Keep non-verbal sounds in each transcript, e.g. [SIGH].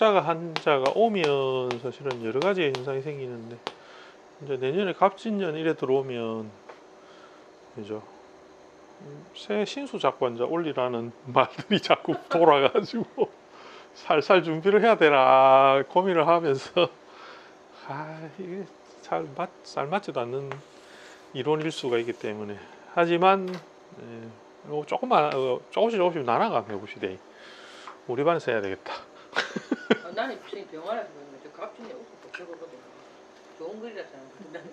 적자가 한자가 오면 사실은 여러 가지 현상이 생기는데 이제 내년에 갑진년 이래 들어오면 그죠? 새 신수 작관자 올리라는 [LAUGHS] 말들이 자꾸 돌아가지고 살살 준비를 해야 되나 고민을 하면서 아 이게 잘, 맞, 잘 맞지도 않는 이론일 수가 있기 때문에. 하지만 예, 요 조금만 어, 조금씩 조금씩 나눠가 해봅시다 우리 반에서 해야 되겠다 [LAUGHS] 아, 나는 무슨 보는 거저 갑진이 웃고 저거거든. 좋은 글이라잖아. 나는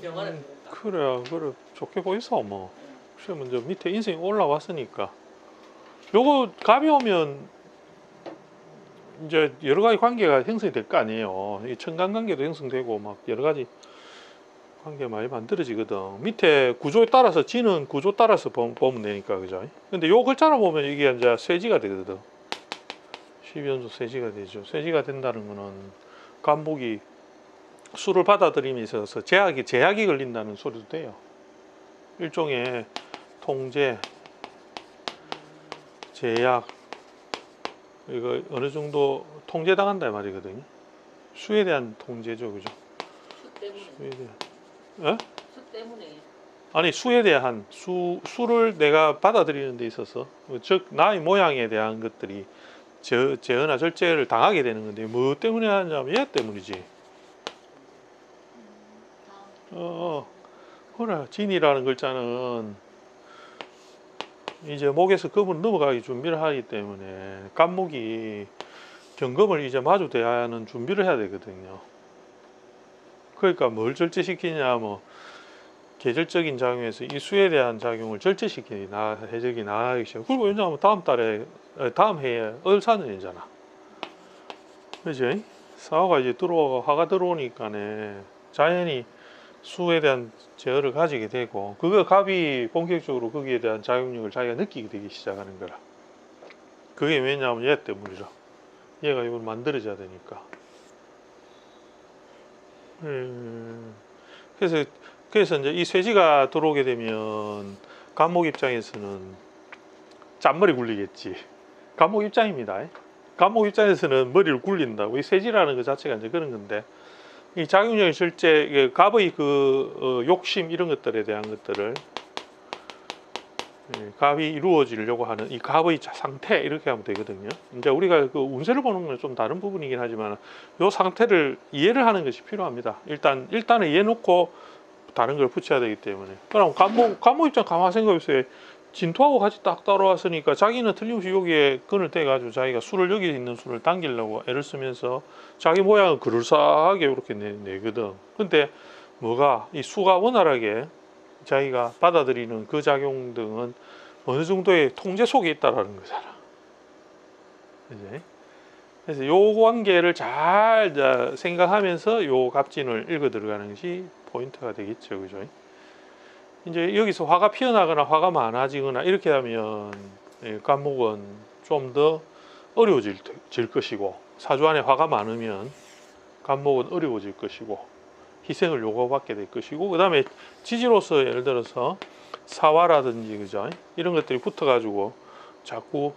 병원에서 본다. 그래 그래. 좋게 보이소 뭐. 혹시 먼저 밑에 인생이 올라왔으니까. 요거 갑이 오면 이제 여러 가지 관계가 형성이 될 거 아니에요. 이 천간 관계도 형성되고 막 여러 가지 관계가 많이 만들어지거든. 밑에 구조에 따라서 지는 구조 따라서 보- 보면 되니까 그죠? 근데 요 글자를 보면 이게 이제 쇠지가 되거든 12연속 쇠지가 되죠 쇠지가 된다는 거는 간목이 술을 받아들임에 있어서 제약이 제약이 걸린다는 소리도 돼요. 일종의 통제, 제약 이거 어느 정도 통제당한다 이 말이거든요. 수에 대한 통제죠, 그죠? 수 때문에. 수에 대한 수 때문에. 아니 수에 대한 수 수를 내가 받아들이는 데 있어서 즉 나의 모양에 대한 것들이 저, 제어나 절제를 당하게 되는 건데 뭐 때문에 하냐면 얘 때문이지. 어, 어. 그래 진이라는 글자는 이제 목에서 금을 넘어가기 준비를 하기 때문에 간목이 경금을 이제 마주대야 하는 준비를 해야 되거든요. 그러니까 뭘 절제시키냐 뭐 계절적인 작용에서 이 수에 대한 작용을 절제시키니 나 해적이 나가기 시작. 그리고 왜냐하면 다음 달에 어, 다음 해에 을사년이잖아. 그지? 사화가 이제 들어와 화가 들어오니까네 자연히 수에 대한 제어를 가지게 되고 그거 갑이 본격적으로 거기에 대한 작용력을 자기가 느끼게 되기 시작하는 거라. 그게 왜냐하면 얘 때문이라. 얘가 이걸 만들어져야 되니까. 음, 그래서 그래서 이제 이 쇠지가 들어오게 되면 감목 입장에서는 짠머리 굴리겠지. 감목 입장입니다. 감목 입장에서는 머리를 굴린다고 이 쇠지라는 것 자체가 이제 그런 건데 이 작용력이 실제 이게 갑의 그 어, 욕심 이런 것들에 대한 것들을 예, 갑이 이루어지려고 하는 이 갑의 자- 상태 이렇게 하면 되거든요. 이제 우리가 그 운세를 보는 건 좀 다른 부분이긴 하지만 이 상태를 이해를 하는 것이 필요합니다. 일단 일단은 이해 놓고 다른 걸 붙여야 되기 때문에. 그럼 간목 간목 입장 가만 생각해보세요. 진토하고 같이 딱 따라왔으니까 자기는 틀림없이 여기에 끈을 떼가지고 자기가 술을 여기 있는 술을 당기려고 애를 쓰면서 자기 모양을 그럴싸하게 이렇게 내, 내거든. 근데 뭐가 이 수가 원활하게 자기가 받아들이는 그 작용 등은 어느 정도의 통제 속에 있다라는 거잖아. 그지? 그래서 요 관계를 잘 이제 생각하면서 요 갑진을 읽어 들어가는 것이 포인트가 되겠죠. 그죠? 이제 여기서 화가 피어나거나 화가 많아지거나 이렇게 하면 예, 간목은 좀 더 어려워질 것이고 사주 안에 화가 많으면 간목은 어려워질 것이고 희생을 요구받게 될 것이고 그 다음에 지지로서 예를 들어서 사화라든지 그죠 이런 것들이 붙어가지고 자꾸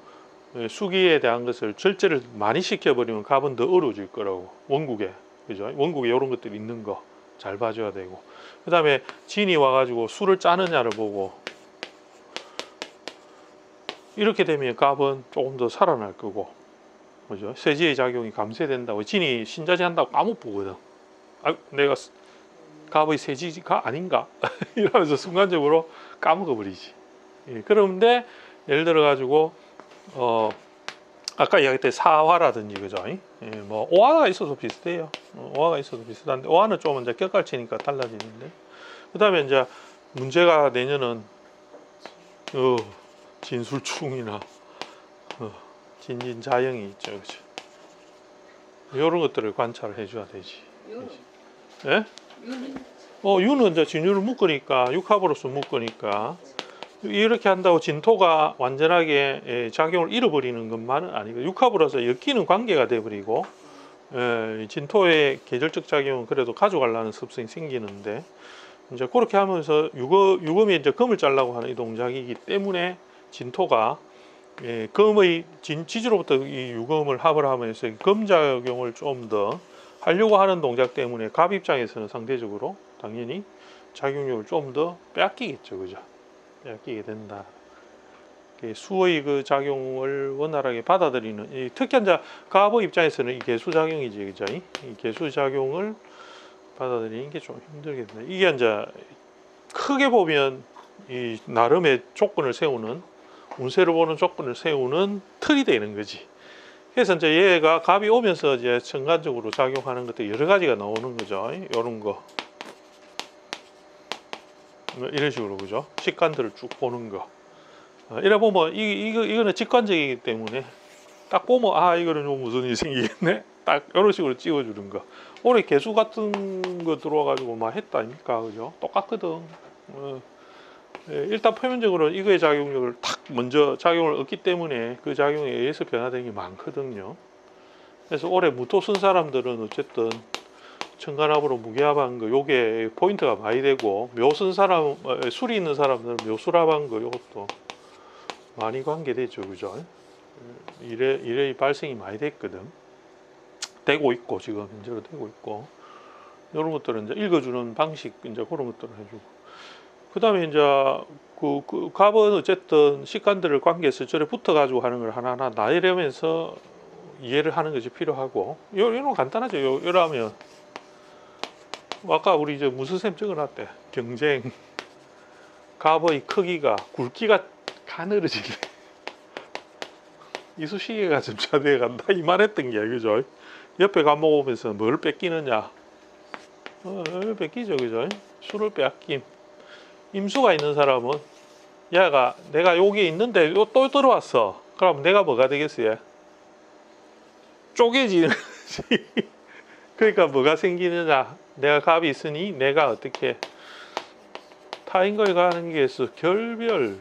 예, 수기에 대한 것을 절제를 많이 시켜버리면 갑은 더 어려워질 거라고 원국에 그죠 원국에 이런 것들이 있는 거 잘 봐줘야 되고. 그 다음에 진이 와가지고 술을 짜느냐를 보고 이렇게 되면 갑은 조금 더 살아날 거고. 그죠? 세지의 작용이 감쇄된다고. 진이 신자지 한다고 아무 보거든. 아 내가 스- 갑의 세지가 아닌가? [LAUGHS] 이러면서 순간적으로 까먹어 버리지. 예, 그런데 예를 들어 가지고 어 아까 이야기했던 사화라든지 그죠? 예, 뭐 오화가 있어도 비슷해요. 어, 오화가 있어도 비슷한데 오화는 좀 이제 격갈치니까 달라지는데. 그다음에 이제 문제가 내년은 어, 진술충이나 어, 진진자영이 있죠, 그죠? 이런 것들을 관찰을 해줘야 되지. 예? 어, 유는 이제 진유를 묶으니까 육합으로서 묶으니까 이렇게 한다고 진토가 완전하게 예, 작용을 잃어버리는 것만은 아니고 육합으로서 엮이는 관계가 돼버리고 예, 이 진토의 계절적 작용은 그래도 가져가려는 습성이 생기는데 이제 그렇게 하면서 유거, 유금이 이제 금을 잘라고 하는 이 동작이기 때문에 진토가 예, 금의 진 지지로부터 이 유금을 합을 하면서 금작용을 좀 더 하려고 하는 동작 때문에 갑 입장에서는 상대적으로 당연히 작용력을 좀 더 빼앗기겠죠, 그죠? 빼앗기게 된다. 이 수의 그 작용을 원활하게 받아들이는 이 특히 이제 갑의 입장에서는 이 개수 작용이지, 그죠? 이 개수 작용을 받아들이는 게 좀 힘들겠네. 이게 이제 크게 보면 이 나름의 조건을 세우는 운세를 보는 조건을 세우는 틀이 되는 거지. 그래서 이제 얘가 갑이 오면서 이제 전반적으로 작용하는 것들 여러 가지가 나오는 거죠. 이런 거. 뭐 이런 식으로 그죠? 직관들을 쭉 보는 거. 어, 이래 보면 이 이거 이거는 직관적이기 때문에 딱 보면 아 이거는 좀 무슨 일이 생기겠네. 딱 이런 식으로 찍어주는 거. 올해 개수 같은 거 들어와가지고 막 했다 아닙니까, 그죠? 똑같거든. 어. 예, 일단 표면적으로 이거의 작용력을 탁 먼저 작용을 얻기 때문에 그 작용에 의해서 변화되는 게 많거든요. 그래서 올해 무토 쓴 사람들은 어쨌든 천간합으로 무게합한 거 요게 포인트가 많이 되고 묘쓴 사람 어, 술이 있는 사람들은 묘술합한 거 요것도 많이 관계되죠, 그죠? 예, 일에 일의 발생이 많이 됐거든. 되고 있고 지금 현재로 되고 있고 이런 것들은 이제 읽어주는 방식 이제 그런 것들을 해주고. 그다음에 이제 그, 그 갑은 어쨌든 식관들을 관계에서 저래 붙어 가지고 하는 걸 하나하나 나열하면서 이해를 하는 것이 필요하고 요 이런 거 간단하죠. 요 이러면 아까 우리 이제 무슨 쌤 적어놨대 경쟁 갑의 크기가 굵기가 가늘어지네. 이쑤시개가 점차 돼 간다 이 말했던 게 그죠? 옆에 오면서 뭘 뺏기느냐? 어, 뺏기죠, 그죠? 술을 빼앗김. 임수가 있는 사람은 야가 내가 여기 있는데 요또 들어왔어. 그럼 내가 뭐가 되겠어요? 쪼개지는. [LAUGHS] 그러니까 뭐가 생기느냐? 내가 갑이 있으니 내가 어떻게 타인 걸 가는 게 있어. 결별,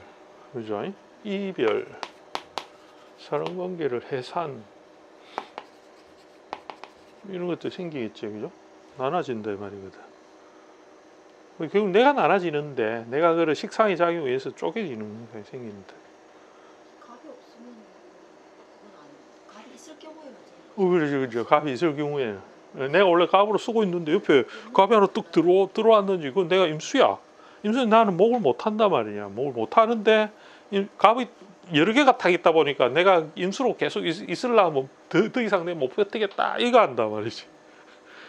그죠? 이별, 사람 관계를 해산. 이런 것도 생기겠죠, 그죠? 나눠진다 이 말이거든. 결국 내가 나눠지는데 내가 그 식상의 작용에 의해서 쪼개지는 게 생기는데 갑이 없으면 그건 갑이 있을 경우에는 어, 그렇죠 그렇죠 갑이 있을 경우에는 내가 원래 갑으로 쓰고 있는데 옆에 갑이 하나 뚝 들어, 들어왔는지 그건 내가 임수야 임수는 나는 목을 못 한단 말이냐 목을 못 하는데 임- 갑이 여러 개가 타 있다 보니까 내가 임수로 계속 있, 있으려면 더, 더 이상 내가 못 버티겠다 이거 한단 말이지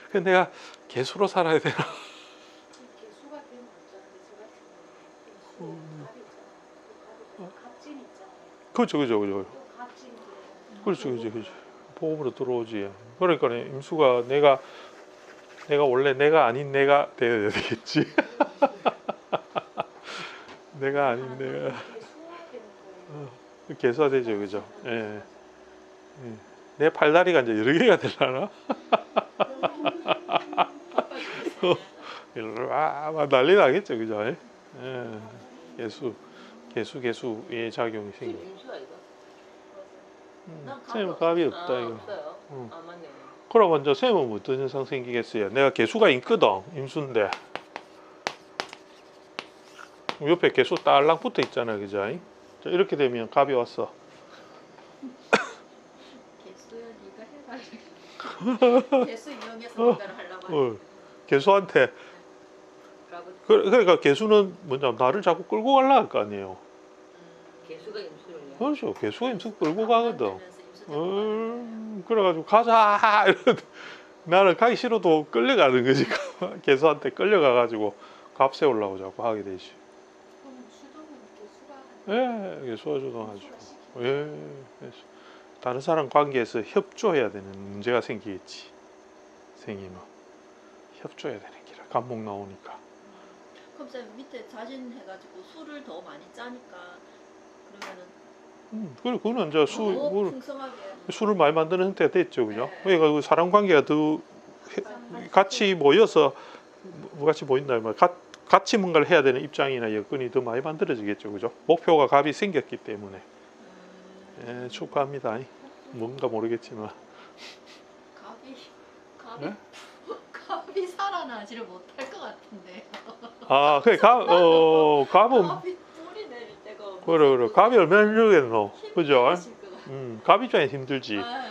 그래서 내가 개수로 살아야 되나. 그 갑이 갑진 있잖아. 그렇죠 또 갑진인데. 그렇죠, 그렇죠, 그렇죠. 보험으로 들어오지. 그러니까 임수가 내가 내가 원래 내가 아닌 내가 되어야 되겠지. [LAUGHS] 내가 아닌 내가 개수화되는 거예요. 개수화되죠, 그죠? 예. 예. 내 팔다리가 이제 여러 개가 되려나? 일로 [LAUGHS] 와, 막 난리 나겠죠, 그죠? 예. 예. 개수, 개수, 개수의 작용이 술 생겨. 음, 쌤은 갑이 없다 아, 이거. 아 맞네. 그럼 먼저 쌤은 뭐 어떤 현상 생기겠어요? 내가 개수가 있거든 임수인데 옆에 개수 딸랑 붙어 있잖아 그죠? 자, 이렇게 되면 갑이 왔어 개수야 네가 해라. [LAUGHS] 개수 이용해서 뭔가를 하려고 어, 개수한테 그, 그러니까 개수는 뭐냐 나를 자꾸 끌고 갈라 할 거 아니에요 개수가 임수를. 그렇죠 개수가 임수 끌고 가거든 잡고 음, 그래가지고 가자. [LAUGHS] 이러 나는 가기 싫어도 끌려가는 거지. [LAUGHS] 개수한테 끌려가가지고 값 세우려고 자꾸 하게 되지. 예, 개수가 조동하죠. 개수가 시키고 예, 그래서 다른 사람 관계에서 협조해야 되는 문제가 생기겠지. 생기면. 협조해야 되는 기라 감목 나오니까. 그럼 쌤 밑에 자진 해가지고 술을 더 많이 짜니까 그러면은 음, 그리고 그거는 이제 수, 더 물, 풍성하게 술을 많이 만드는 형태가 됐죠, 그죠? 네. 그러니까 그 사람 관계가 더 해- 같이 모여서 뭐 같이 모인다 말 같이 뭔가를 해야 되는 입장이나 여건이 더 많이 만들어지겠죠, 그죠? 목표가 갑이 생겼기 때문에 음, 예, 축하합니다. 뭔가 모르겠지만 갑이 갑이 네? [LAUGHS] 갑이 살아나지를 못할 것 같은데 아, 그래 갑, 어, 갑은 갑이 그래 그래. 갑이 얼마나 힘들겠노? 그죠? 음, 갑 입장에 힘들지. 아,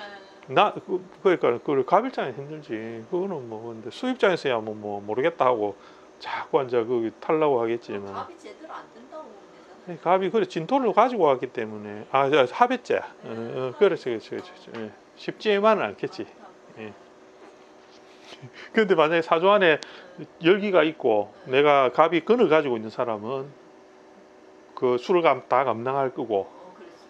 나 그, 그러니까 그갑 입장에 힘들지. 그거는 뭐 근데 수 입장에서야 뭐, 뭐 모르겠다 하고 자꾸 앉아 그 탈라고 하겠지만. 밥이 제대로 안 된다고 봅니다. 갑이 그래 진토를 가지고 왔기 때문에. 아 저, 합했제 어, 어, 그렇지 그렇지 그렇지. 예. 쉽지만은 않겠지. 예. 근데 만약에 사주 안에 열기가 있고 내가 갑이 근을 가지고 있는 사람은 그 술을 감, 다 감당할 거고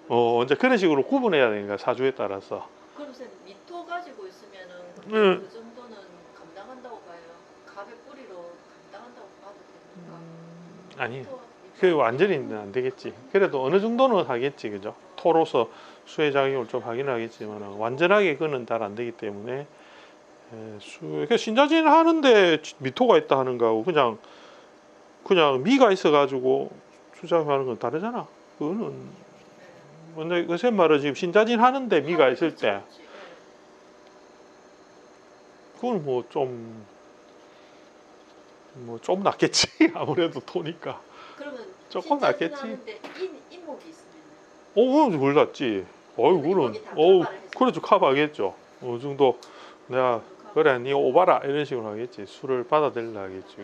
어. 어 이제 그런 식으로 구분해야 되니까 사주에 따라서 그럼 선 미토 가지고 있으면은 음. 그 정도는 감당한다고 봐요. 갑의 뿌리로 감당한다고 봐도 됩니까? 아니 미토, 그 완전히는 안 되겠지 그래도 어느 정도는 하겠지 그죠 토로서 수의 작용을 좀 하긴 하겠지만 완전하게 그는 잘 안 되기 때문에 에, 수 그러니까 신자진 하는데 미토가 있다 하는 거하고 그냥 그냥 미가 있어 가지고 수작하는 건 다르잖아 그거는 근데 그새 말은 지금 신자진 하는데 미가 있을 때. 그건 뭐 좀 뭐 좀 낫겠지 [LAUGHS] 아무래도 토니까 조금 낫겠지. 인 있으면 어, 그건 뭘 낫지. 어이, 그는, 어우, 해서. 그렇죠. 커버하겠죠. 어느 정도 내가 그래, 니 오바라 이런 식으로 하겠지. 술을 받아들려 하겠지.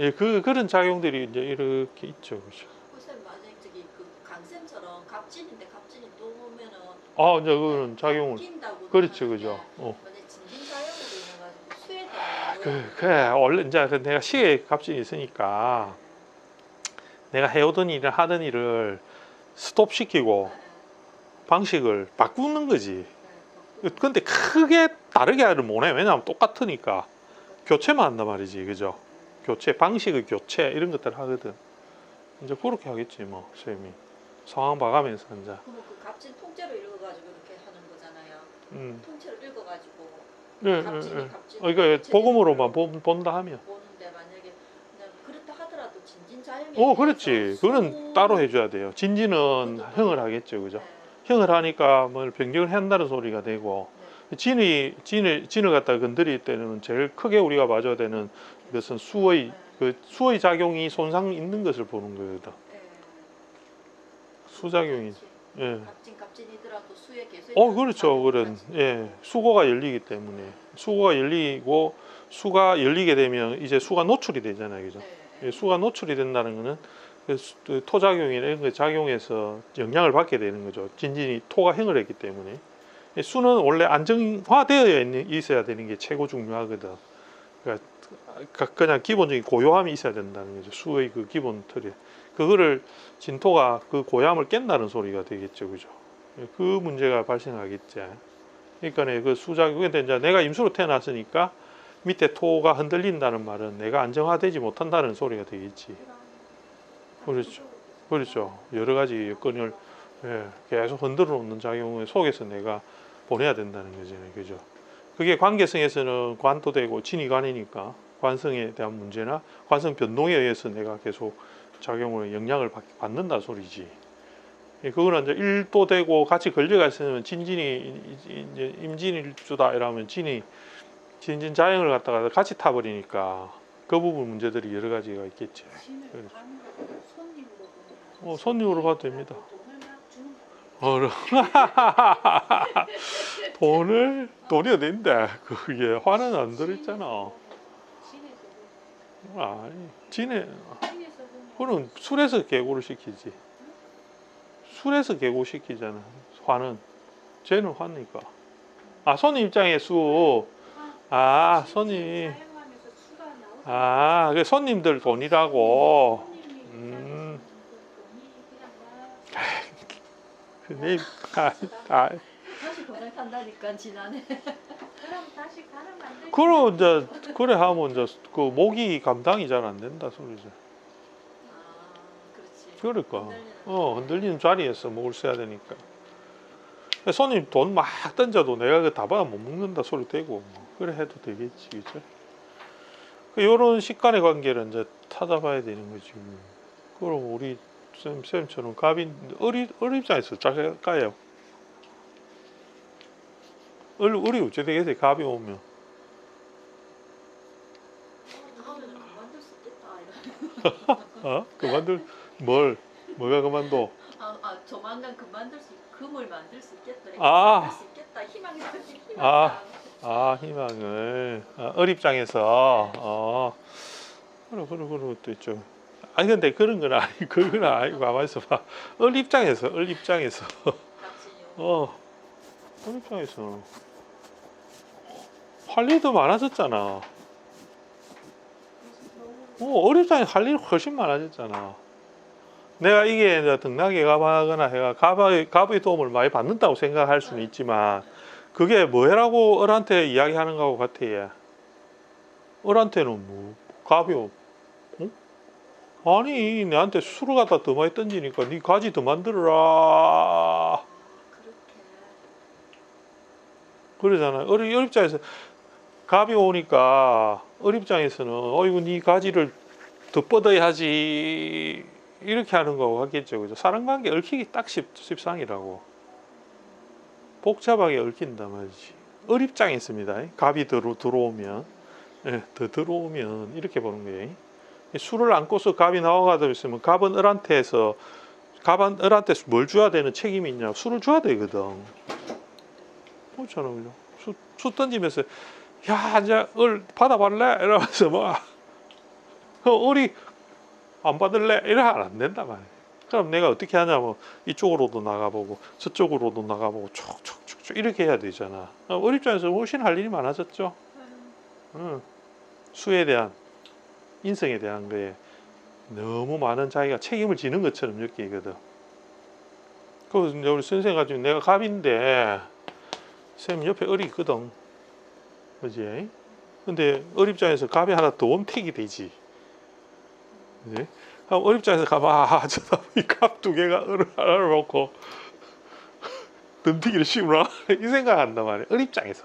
예, 그 그런 작용들이 이제 이렇게 있죠, 그렇죠. 선생님 만약 저기 그 강쌤처럼 갑진인데 갑진이 또 보면은 아, 이제 그거는 작용을, 낀다고 그렇죠, 그죠. 어. 그, 그래, 원래 이제 그 내가 시계 값이 있으니까 내가 해오던 일을 하던 일을 스톱 시키고 방식을 바꾸는 거지. 근데 크게 다르게 하를 못해. 왜냐하면 똑같으니까 교체만 한단 말이지, 그죠? 교체 방식의 교체 이런 것들 하거든. 이제 그렇게 하겠지 뭐 쌤이 상황 봐가면서 이제. 그러면 그 갑진 통째로 읽어가지고 이렇게 하는 거잖아요. 음, 통째로 읽어가지고 네, 네, 네. 갑진. 어, 이거 복음으로만 본, 본다 하면. 보는데 만약에 그냥 그렇다 하더라도 진진자용이. 어, 그렇지. 그거는 따로 해줘야 돼요. 진지는 형을 하겠죠, 그죠? 형을 하니까 뭘 변경을 한다는 소리가 되고 진이 진을 진을 갖다 건드릴 때는 제일 크게 우리가 봐줘야 되는 것은 수의 그 수의 작용이 손상 있는 것을 보는 거거든. 수작용이. 예. 갑진 갑진이더라도 수에 계속. 어 그렇죠. 그런 예. 수고가 열리기 때문에. 수고가 열리고 수가 열리게 되면 이제 수가 노출이 되잖아요. 그죠? 예, 수가 노출이 된다는 거는 그 수- 그 작용해서 영향을 받게 되는 거죠. 진진이 토가 행을 했기 때문에. 예, 수는 원래 안정화되어 있어야 되는 게 최고 중요하거든. 그러니까 가- 그냥 기본적인 고요함이 있어야 된다는 거죠 수의 그 기본 틀이 그거를 진토가 그 고요함을 깬다는 소리가 되겠죠 그죠 예, 그 문제가 발생하겠지. 그러니까 그 수작용 근데 이제 내가 임수로 태어났으니까 밑에 토가 흔들린다는 말은 내가 안정화되지 못한다는 소리가 되겠지. 그렇죠. 그렇죠. 여러 가지 여건을 예, 계속 흔들어 놓는 작용을 속에서 내가 보내야 된다는 거잖아요. 그죠? 그게 관계성에서는 관도 되고 진이관이니까 관성에 대한 문제나 관성 변동에 의해서 내가 계속 작용을 영향을 받, 받는다 소리지. 예, 그거는 이제 일도 되고 같이 걸려가 있으면 진진이 이제 임진일주다 이러면 진이 진진 자연을 갖다가 같이 타버리니까 그 부분 문제들이 여러 가지가. 그렇죠. 어, 손님으로 봐도 됩니다. 어, [LAUGHS] 돈을 돈이 어딘데 그게 화는 안 들었잖아. 아니 진해 그는 술에서 개고를 시키지. 술에서 개고 시키잖아. 화는 쟤는 화니까. 아 손님 입장에 수. 아 손님. 아, 그 손님들 돈이라고. 음. 내 아, 아, 다시 고생한다니까 지난해. 그럼 다시 가는 만들. 그럼 이제 그래 하면 이제 그 목이 감당이 잘 안 된다 소리죠. 아 그렇지. 그러니까 흔들리는 어 흔들리는 자리에서 목을 써야 되니까. 손님 돈 막 던져도 내가 그 다 받아 못 먹는다 소리 되고 뭐 그래 해도 되겠지 그죠? 그 요런 식간의 관계를 이제 찾아봐야 되는 거지. 그럼 우리 쌤 쌤처럼 갑인 어리 어리 입장에서 작가요. 어리 어리 어째 되겠어요 갑이 오면. 그만둘. 어? 그만들 뭘? 뭐가 그만둬? 아, 아 조만간 그 만들 수 금을 만들 수 있겠다. 아. 만들 수 있겠다. 희망이 희망. 아. 아 희망을 아, 어립장에서 어 그래 그래 그래 것도 있죠. 아니 근데 그런 건 아니 [LAUGHS] 그건 아니고 가만 있어봐. 어립장에서 어립장에서 닥치요. 어 어립장에서 할 일도 많아졌잖아. 어, 어립장에 할 일이 훨씬 많아졌잖아. 내가 이게 이제 등락에 가거나 해가 가부의, 가부의 도움을 많이 받는다고 생각할 수는 있지만 그게 뭐라고 을한테 이야기하는 거하고 같아 얘. 을한테는 뭐 어? 아니 내한테 술을 갖다 더 많이 던지니까 네 가지 더 만들어라. 그러잖아 어리 어립장에서 갑이 오니까 어립장에서는 어이구 네 가지를 더 뻗어야지. 이렇게 하는 거고 하겠죠. 그죠? 사랑관계 얽히기 딱 십, 십상이라고. 복잡하게 얽힌단 말이지. 어립장에 있습니다. 갑이 들어, 들어오면. 예, 더 들어오면 이렇게 보는 거예요 술을 안고서 갑이 나와가지고 있으면 갑은 을한테서 갑은 을한테 뭘 줘야 되는 책임이 있냐? 술을 줘야 되거든. 그렇잖아 그죠? 수, 수 던지면서 야 이제 을 받아볼래? 이러면서 뭐 어, 을이 안 받을래? 이러면 안 된단 말이야. 그럼 내가 어떻게 하냐면 이쪽으로도 나가보고 저쪽으로도 나가보고 촉촉촉촉 이렇게 해야 되잖아. 어, 을 입장에서 훨씬 할 일이 많아졌죠? 응. 수에 대한 인성에 대한 거에 너무 많은 자기가 책임을 지는 것처럼 느끼거든. 이제 우리 선생 가지고 내가 갑인데 쌤 옆에 있거든. 그지? 근데 을 입장에서 갑이 하나 더 원택이 되지. 그지? 그럼 을 입장에서 가봐. 저다 갑두 개가 을을 하나를 놓고 [LAUGHS] 덤티기를 씌우나? [LAUGHS] 이 생각 한단 말이야. 을 입장에서.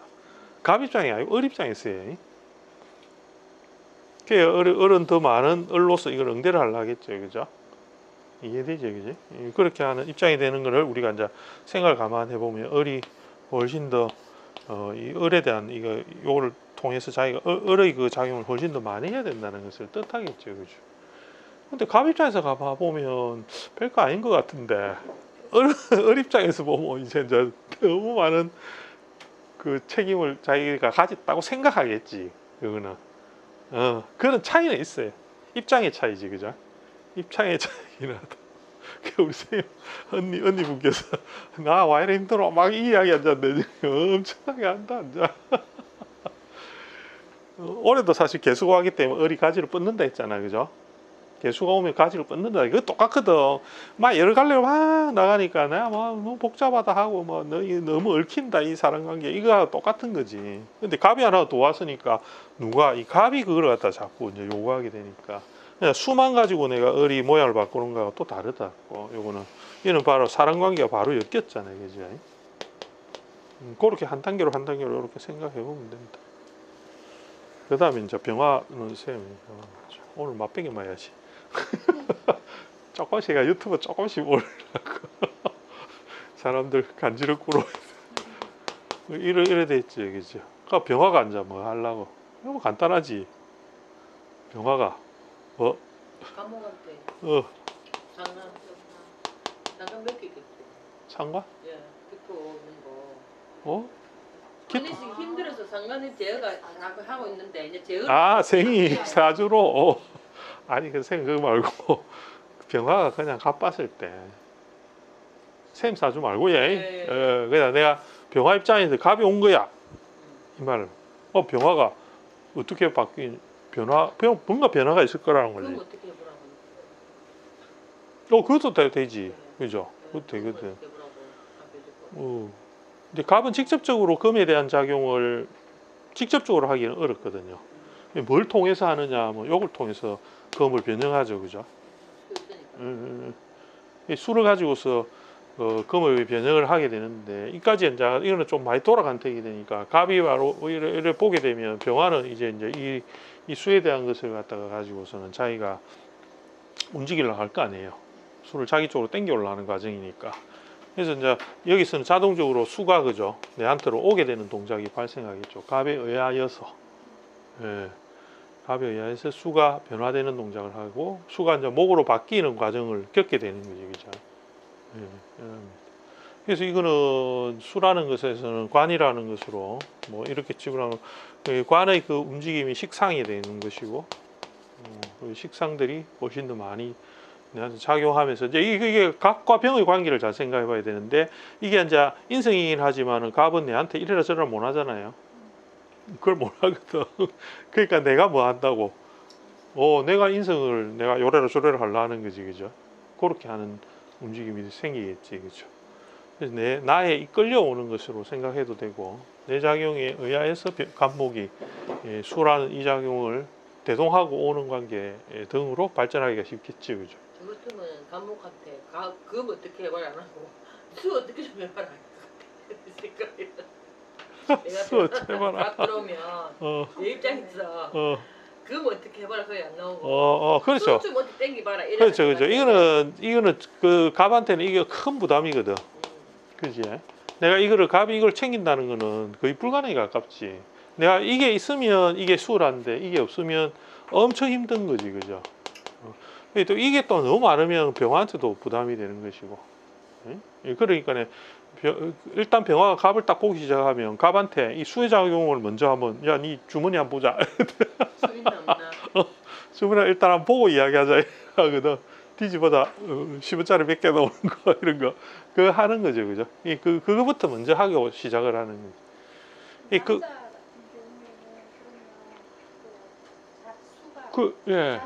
갑 입장이 아니고 을 입장에서요. 그 어른, 더 많은 을로서 이걸 응대를 하려 하겠죠, 그죠? 이해되죠, 그지? 이- 그렇게 하는 입장이 되는 것을 우리가 이제 생각을 감안해 보면 을이 훨씬 더 어, 이 을에 대한 이거 요거를 통해서 자기가 을- 을의 그 작용을 훨씬 더 많이 해야 된다는 것을 뜻하겠죠, 그죠? 근데 갑 입장에서 가봐 보면 별거 아닌 것 같은데 을, [LAUGHS] 을 입장에서 보면 이제 이제 너무 많은 그 책임을 자기가 가졌다고 생각하겠지, 그거는. 어, 그런 차이는 있어요. 입장의 차이지, 그죠? 입장의 [LAUGHS] 차이긴 하다. 그 우리 쌤 언니 언니 분께서 [LAUGHS] 나 와 이래 힘들어 막 이 이야기 앉았는데 엄청나게 한다 앉아. [LAUGHS] 어, 올해도 사실 개수가 하기 때문에 어리 가지를 뻗는다 했잖아, 그죠? 개수가 오면 가지를 뻗는다. 이거 똑같거든. 막 여러 갈래로 막 나가니까 내가 뭐 너무 복잡하다 하고 뭐 너무 얽힌다 이 사람 관계. 이거 똑같은 거지. 근데 갑이 하나 더 왔으니까 누가 이 갑이 그걸 갖다 자꾸 이제 요구하게 되니까. 수만 가지고 내가 어리 모양을 바꾸는 거하고 또 다르다고 요거는. 얘는 바로 사람 관계가 바로 엮였잖아요. 그죠 음, 그렇게 한 단계로 한 단계로 이렇게 생각해 보면 됩니다. 그 다음에 이제 병화는 쌤이 어, 오늘 맛배기만 해야지 [LAUGHS] 조금씩 제가 유튜브 조금씩 올라고 [LAUGHS] 사람들 간지럽고로 이래 이래 됐지 그죠 그 병화가 앉아 뭐 하려고 이거 간단하지 병화가 뭐 감옥한테 어, 장난 장난 몇 개겠어. 상관? 예, 듣고 있는 거. 어? 기- 아니 지금 힘들어서 상관이 제어가 하고 있는데 이제 제어. 아 생이 사주로 어. 아니 그생 그거 말고 [LAUGHS] 병화가 그냥 갚았을 때샘 사주 말고 얘 예, 예. 어, 그냥 내가 병화 입장에서 갑이 온 거야 이 말을 어 병화가 어떻게 바뀐 변화 병 뭔가 변화가 있을 거라는 거지? 어 그것도 돼, 되지 그죠 그것도 되거든. 어. 근데 갑은 직접적으로 금에 대한 작용을 직접적으로 하기는 어렵거든요. 뭘 통해서 하느냐, 뭐 요걸 통해서 금을 변형하죠, 그죠? 음, 음, 음. 이 수를 가지고서 어, 금을 변형을 하게 되는데 이까지 이제 이거는 좀 많이 돌아간 택이 되니까 갑이 바로 이래 보게 되면 병화는 이제 이제 이, 이 수에 대한 것을 갖다가 가지고서는 자기가 움직이려고 할 거 아니에요. 수를 자기 쪽으로 당겨 올라가는 과정이니까. 그래서 이제 여기서는 자동적으로 수가 그죠 내한테로 오게 되는 동작이 발생하겠죠. 갑에 의하여서. 예. 갑에 의해서 수가 변화되는 동작을 하고 수가 이제 목으로 바뀌는 과정을 겪게 되는 거죠, 그죠? 예, 예. 그래서 이거는 수라는 것에서는 관이라는 것으로 뭐 이렇게 집어넣으면 그 관의 그 움직임이 식상이 되는 것이고 어, 그 식상들이 훨씬 더 많이 작용하면서 이제 이게, 갑과 병의 관계를 잘 생각해 봐야 되는데 이게 이제 인성이긴 하지만은 갑은 내한테 이래라 저래라 못 하잖아요. 그걸 못 하거든. [LAUGHS] 그러니까 내가 뭐 한다고. 어, 내가 인성을 내가 요래라 저래라 하려는 거지, 그죠? 그렇게 하는 움직임이 생기겠지, 그죠? 그래서 내 나에 이끌려 오는 것으로 생각해도 되고 내 작용에 의하여서 벼- 감목이 예, 수라는 이 작용을 대동하고 오는 관계 예, 등으로 발전하기가 쉽겠지, 그죠? 저 같으면 감목한테 가, 그거 어떻게 해봐라 안 하고 수 어떻게 좀 해봐라 [LAUGHS] 생각이 수 어떻게 해봐라. 가 들어오면 어, 내 입장에서 어, 그거 어떻게 해봐라 소리 안 나오고 어, 어, 그렇죠. 좀 어떻게 땡기봐라 그렇죠, 그렇죠. 이거는 이거는 그 갑한테는 이게 큰 부담이거든. 그지? 내가 이거를 갑이 이걸 챙긴다는 거는 거의 불가능에 가깝지. 내가 이게 있으면 이게 수월한데 이게 없으면 엄청 힘든 거지, 그죠? 어. 또 이게 또 너무 많으면 병화한테도 부담이 되는 것이고. 그러니까 일단 병화가 갑을 딱 보기 시작하면 갑한테 이 수의 작용을 먼저 한번 야, 네 주머니 한번 보자. 없나 주문을 [LAUGHS] 일단 한번 보고 이야기하자 [LAUGHS] 하거든. 뒤집어다 어, 10원짜리 몇개 나오는 거 [LAUGHS] 이런 거 그거 하는 거죠, 그죠? 이 그 그거부터 먼저 하고 시작을 하는 거지. 이 그- 그그 예.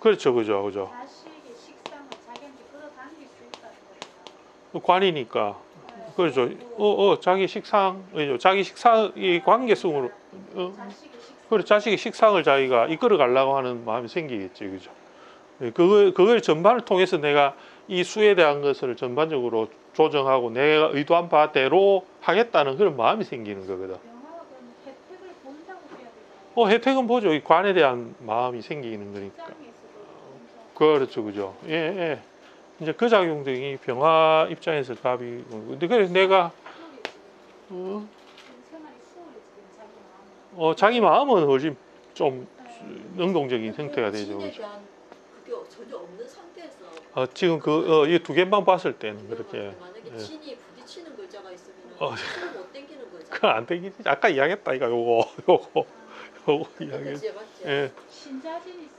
그렇죠, 그죠, 그죠. 관이니까 네. 그렇죠. 어, 어, 자기 식상, 어, 자기 식상이 관계성으로 어. 그래 자식의 식상을 자기가 이끌어 가려고 하는 마음이 생기겠지, 그죠? 예, 그걸 그걸 전반을 통해서 내가 이 수에 대한 것을 전반적으로 조정하고 내가 의도한 바대로 하겠다는 그런 마음이 생기는 거거든. 어, 혜택은 보죠. 이 관에 대한 마음이 생기는 거니까. 그렇죠, 그죠. 예, 예. 이제 그 작용 등이 병화 입장에서 갑이. 근데 그래 내가 어. 어, 자기 마음은 훨씬 좀 네. 능동적인 형태가 되죠. 어, 지금 그 어, 이두 개만 봤을 때는 그렇게 만약에 예. 진이 부딪히는 글자가 있으면 어. 못 당기는 거잖아. 그건 안 되겠지. 아까 이야기했다 이거 요거 요거 요거 이야기. 그치 맞지? 예. 신자진.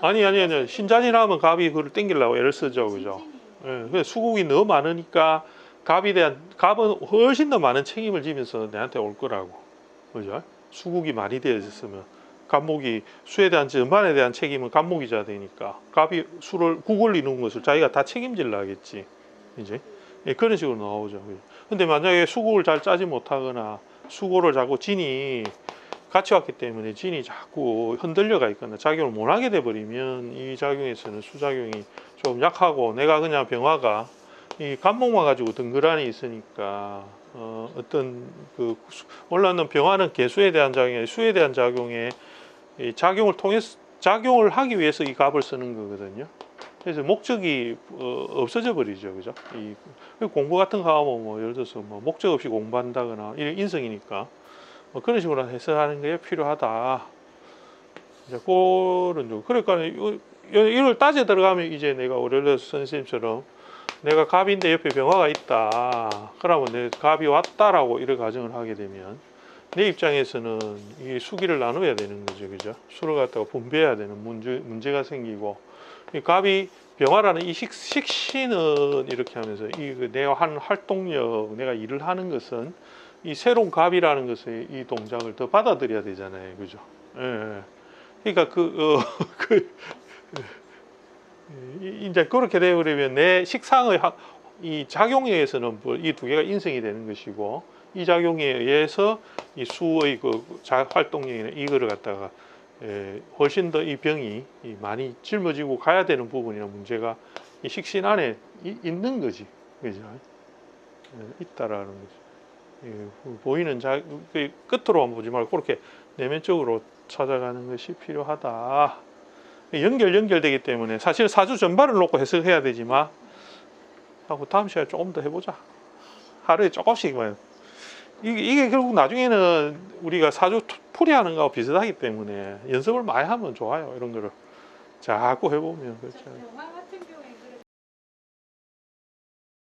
아니 아니 아니 신자진 하면 갑이 그걸 땡기려고 애를 쓰죠, 그죠. 예, 그 수국이 너무 많으니까 갑에 대한 갑은 훨씬 더 많은 책임을 지면서 내한테 올 거라고, 그죠? 수국이 많이 되어 있으면 갑목이 수에 대한 전반에 대한 책임은 갑목이 져야 되니까 갑이 수를 국을 이루는 것을 자기가 다 책임질라 하겠지, 이제 예, 그런 식으로 나오죠. 그죠? 근데 만약에 수국을 잘 짜지 못하거나 수고를 자꾸 진이 같이 왔기 때문에 진이 자꾸 흔들려가 있거나 작용을 못 하게 돼 버리면 이 작용에서는 수작용이 좀 약하고 내가 그냥 병화가 이 감목만 가지고 덩그러니 있으니까 어, 어떤 그 수- 원래는 병화는 개수에 대한 작용에 수에 대한 작용에 이 작용을 통해서 작용을 하기 위해서 이 갑을 쓰는 거거든요. 그래서 목적이 어, 없어져 버리죠, 그죠? 이 공부 같은 거 하면 뭐 예를 들어서 뭐 목적 없이 공부한다거나 이 인성이니까 뭐 그런 식으로 해석하는 게 필요하다. 이제 그런 좀 그러니까 이- 이- 이걸 따져 들어가면 이제 내가 들어서 선생님처럼 내가 갑인데 옆에 병화가 있다. 그러면 내 갑이 왔다라고 이런 가정을 하게 되면 내 입장에서는 이 수기를 나눠야 되는 거죠, 그죠? 수를 갖다가 분배해야 되는 문제 문제가 생기고 이 갑이 병화라는 이 식, 식신은 이렇게 하면서 이그 내가 하는 활동력, 내가 일을 하는 것은 이 새로운 갑이라는 것의 이 동작을 더 받아들여야 되잖아요, 그죠? 예. 예. 그러니까 그, 어, [LAUGHS] 그 이- 이제 그렇게 되어버리면 내 식상의 하- 이 작용에 의해서는 뭐이두 개가 인성이 되는 것이고 이 작용에 의해서 이 수의 그 자- 활동력이나 이거를 갖다가 에, 훨씬 더 이 병이 이 많이 짊어지고 가야 되는 부분이나 문제가 이 식신 안에 이- 있는 거지, 그죠? 예, 있다라는 거죠. 예, 그 보이는 자, 그 끝으로만 보지 말고 그렇게 내면적으로 찾아가는 것이 필요하다. 연결 연결되기 때문에 사실 사주 전반을 놓고 해석해야 되지만 하고 다음 시간에 조금 더 해보자. 하루에 조금씩만 이게, 이게 결국 나중에는 우리가 사주 풀이하는 거하고 비슷하기 때문에 연습을 많이 하면 좋아요 이런 거를 자꾸 해보면 그렇죠.